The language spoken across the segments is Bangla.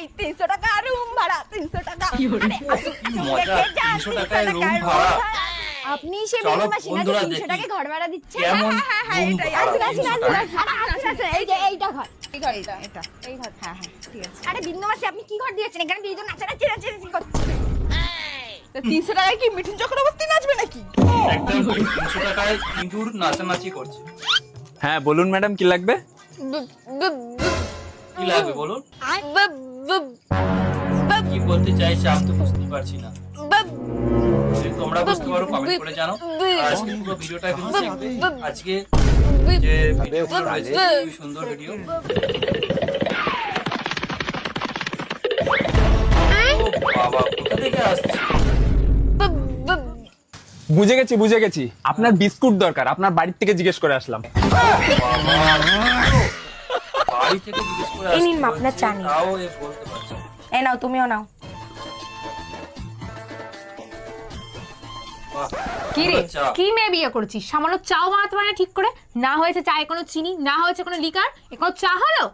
এই তিনশো টাকা রুম ভাড়া তিনশো টাকা। আরে, আসুন, কি আসুন, মজা, দেখে যান, 300 300 টাকায় room টাকায় ভাড়া। আপনি সে চলো, বিন্দুমাসি নাকি তিনশো দেখি। ঘর ভাড়া দিচ্ছেন কেমন হ্যাঁ, হ্যাঁ, room এটাই। ভাড়া, আসুন, আসুন, আসুন, আসুন, আসুন, আসুন, এই যে এইটা ঘর। এই ঘর এটা এটা এই ঘর। হ্যাঁ হ্যাঁ ঠিক আছে। আরে বিন্দুমাসি আপনি কি ঘর দিয়েছেন? এখানে দুইজন নাচানাচি নাচানাচি করছে। তিনশো টাকায় কি মিঠুন চক্রবর্তী নাচবে নাকি? একদম তিনশো টাকায় ইঁদুর নাচানাচি করছে। হ্যাঁ বলুন ম্যাডাম কি লাগবে? কি লাগবে বলুন? কি বলতে চাইছে আমি তো বুঝতে পারছি না। যদি তোমরা বুঝতে পারো কমেন্ট করে জানো আজকে পুরো ভিডিওটা কিন্তু দেখবে আজকে যে ভিডিওগুলো রয়েছে খুবই সুন্দর ভিডিও বাবা কোথা থেকে আসছে? বুঝে গেছি বুঝে গেছি। আপনার বিস্কুট দরকার আপনার বাড়ির থেকে জিজ্ঞেস করে আসলাম বাবা বাড়ি থেকে জিজ্ঞেস করে এই নিন আপনার চা নিন। এ নাও তুমিও নাও। কি রে? কি মেয়ে বিয়ে করেছিস? সামান্য চাও বানাতে পারে ঠিক করে? না হয়েছে চায়ে কোনো চিনি না হয়েছে কোনো লিকার এ কোনো চা হলো?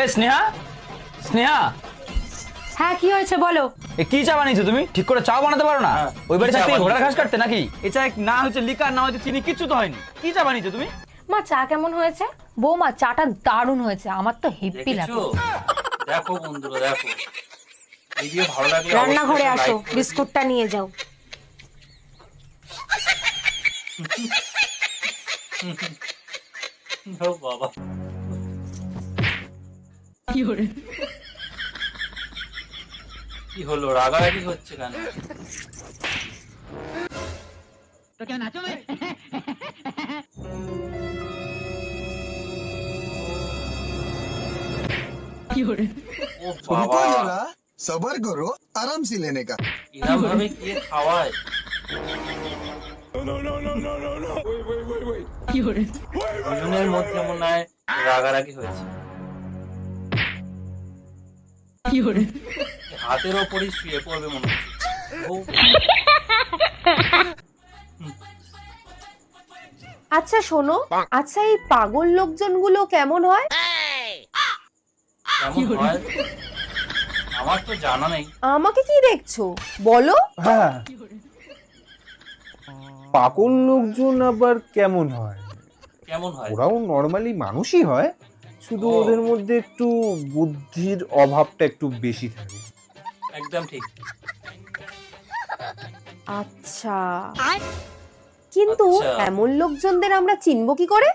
এ স্নেহা? স্নেহা? হ্যাঁ কি হয়েছে বলো? এ কি চা বানিয়েছো তুমি? ঠিক করে চা বানাতে পারো না? হ্যাঁ, ওই বাড়ি থাকতে ঘোড়ার ঘাস কাটতে নাকি? এ চা না হচ্ছে লিকার না হচ্ছে চিনি কিচ্ছু তো হয়নি। কি চা বানিয়েছো তুমি? মা চা কেমন হয়েছে? বৌমা চাটা দারুণ হয়েছে। আমার তো হেপি লাগে দেখো বন্ধুরা দেখো। ভিডিও ভালো লাগলে রান্নাঘরে আসো বিস্কুটটা নিয়ে যাও। দিও। ও বাবা। কি হলো? রাগারাগি হচ্ছে কেন? ও रुको সবার করো লেনে রাগারাগি হয়েছে। হাতের ওপরই শুয়ে পড়বে মনে আচ্ছা শোনো আচ্ছা এই পাগল লোকজনগুলো কেমন হয়? কেমন হয়? আমার তো জানা নেই। আমাকে কি দেখছ? বলো। হ্যাঁ। পাগল লোকজন আবার কেমন হয়? কেমন হয়? ওরাও নর্মালি মানুষই হয় শুধু ওদের মধ্যে একটু বুদ্ধির অভাবটা একটু বেশি থাকে। একদম ঠিক। আচ্ছা। কিন্তু আচ্ছা। এমন লোকজনদের আমরা চিনবো কি করে?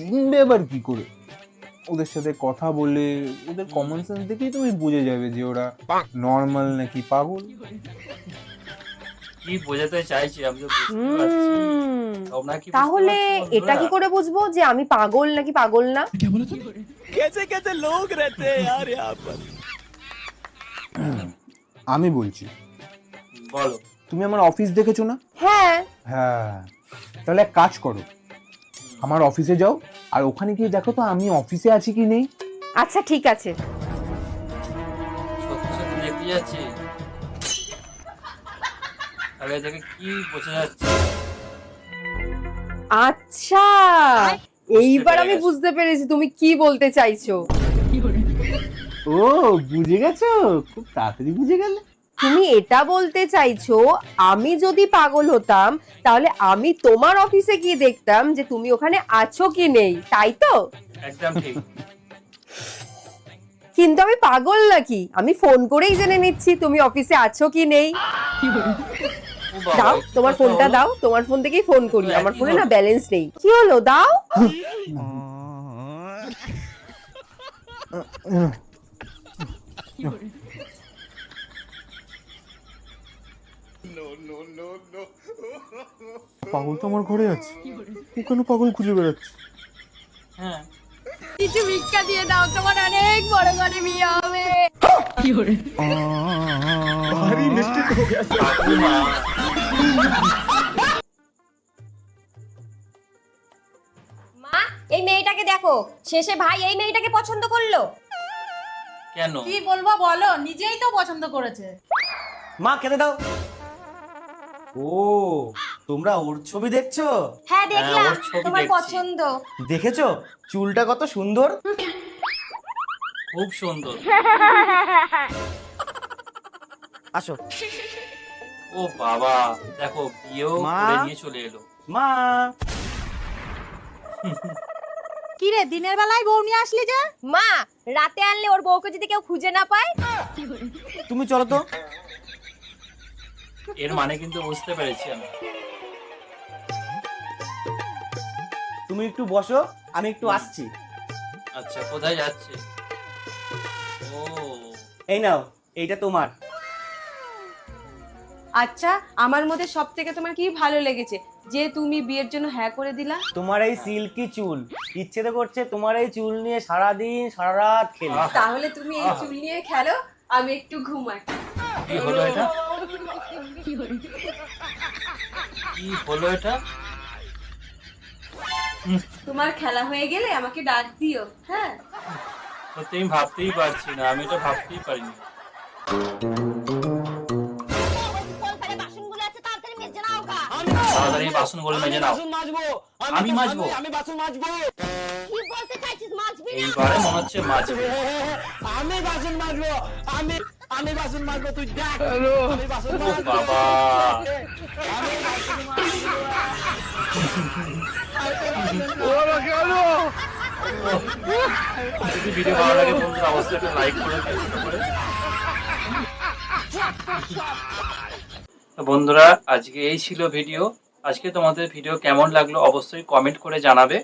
চিনবে আবার কি করে? ওদের সাথে কথা বলে ওদের কমন সেন্স দেখেই তুমি বুঝে যাবে যে ওরা নর্মাল নাকি পাগল। কি বোঝাতে চাইছি আমি তাহলে এটা কি করে বুঝব যে আমি পাগল নাকি পাগল না? আমি বলছি বলো। তুমি আমার অফিস দেখেছ না? হ্যাঁ। হ্যাঁ। তাহলে এক কাজ করো আমার অফিসে যাও। আর ওখানে গিয়ে দেখো তো আমি অফিসে আছি কি নেই। আচ্ছা ঠিক আছে। সত্যি সত্যি দেখতে যাচ্ছি তাহলে থেকে কি বোঝা যাচ্ছে? আচ্ছা এইবার আমি বুঝতে পেরেছি তুমি কি বলতে চাইছো। ও বুঝে গেছো? খুব তাড়াতাড়ি বুঝে গেলে। তুমি এটা বলতে চাইছো আমি যদি পাগল হতাম তাহলে আমি তোমার অফিসে গিয়ে দেখতাম যে তুমি ওখানে আছো কি নেই তাই তো? একদম ঠিক। কিন্তু আমি পাগল নাকি? আমি ফোন করেই জেনে নিচ্ছি তুমি অফিসে আছো কি নেই। দাও তোমার ফোনটা দাও তোমার ফোন থেকেই ফোন করি আমার ফোনে না ব্যালেন্স নেই। কি হলো দাও। পাগল তো আমার ঘরে আছে। ও কেন পাগল খুঁজে বেড়াচ্ছে? হ্যাঁ। কিছু ভিক্ষা দিয়ে দাও তোমার অনেক বড় করে বিয়ে হবে। ঠাকুমা মা এই মেয়েটাকে দেখো। শেষে ভাই এই মেয়েটাকে পছন্দ করল। কেন? কি বলব বলো নিজেই তো পছন্দ করেছে। মা খেতে দাও। ও তোমরা ওর ছবি দেখছ? হ্যাঁ দেখলাম। তোমার পছন্দ। দেখেছ? চুলটা কত সুন্দর? খুব সুন্দর। আসো। ও বাবা দেখো বিয়েও করে নিয়ে চলে এলো। মা? কি রে দিনের বেলায় বউ নিয়ে আসলি যে? মা রাতে আনলে ওর বউকে যদি কেউ খুঁজে না পায়? তুমি চলো তো। এর মানে কিন্তু বুঝতে পেরেছি আমি। তুমি একটু বসো আমি একটু আসছি। আচ্ছা কোথায় যাচ্ছে? ও। এই নাও এইটা তোমার। আচ্ছা আমার মধ্যে সব থেকে তোমার কি ভালো লেগেছে? যে তুমি বিয়ের জন্য হ্যাঁ করে দিলা? তোমার এই সিল্কি চুল। ইচ্ছে তো করছে তোমার এই চুল নিয়ে সারাদিন সারা রাত খেলি। তাহলে তুমি এই চুল নিয়ে খেলো আমি একটু ঘুমাই। কি হলো এটা? কি হলো এটা? তোমার খেলা হয়ে গেলে আমাকে ডাক দিও হ্যাঁ? সত্যি আমি ভাবতেই পারছি না আমি এটা ভাবতেই পারিনি। মেজে নাও। আমি মাজবো। কি বলতে চাইছিস মাছবি এইবারে মনে হচ্ছে মাজবে। ও বাবা। যদি ভিডিও ভালো লাগে বন্ধুরা অবশ্যই একটা লাইক করে বন্ধুরা আজকে এই ছিল ভিডিও আজকে তোমাদের ভিডিও কেমন লাগল অবশ্যই কমেন্ট করে জানাবে।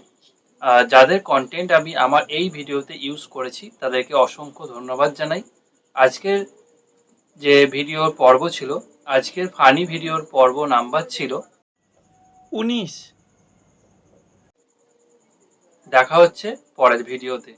আর যাদের কন্টেন্ট আমি আমার এই ভিডিওতে ইউজ করেছি তাদেরকে অসংখ্য ধন্যবাদ জানাই। আজকের যে ভিডিওর পর্ব ছিল আজকের ফানি ভিডিওর পর্ব নাম্বার ছিল উনিশ। দেখা হচ্ছে পরের ভিডিওতে।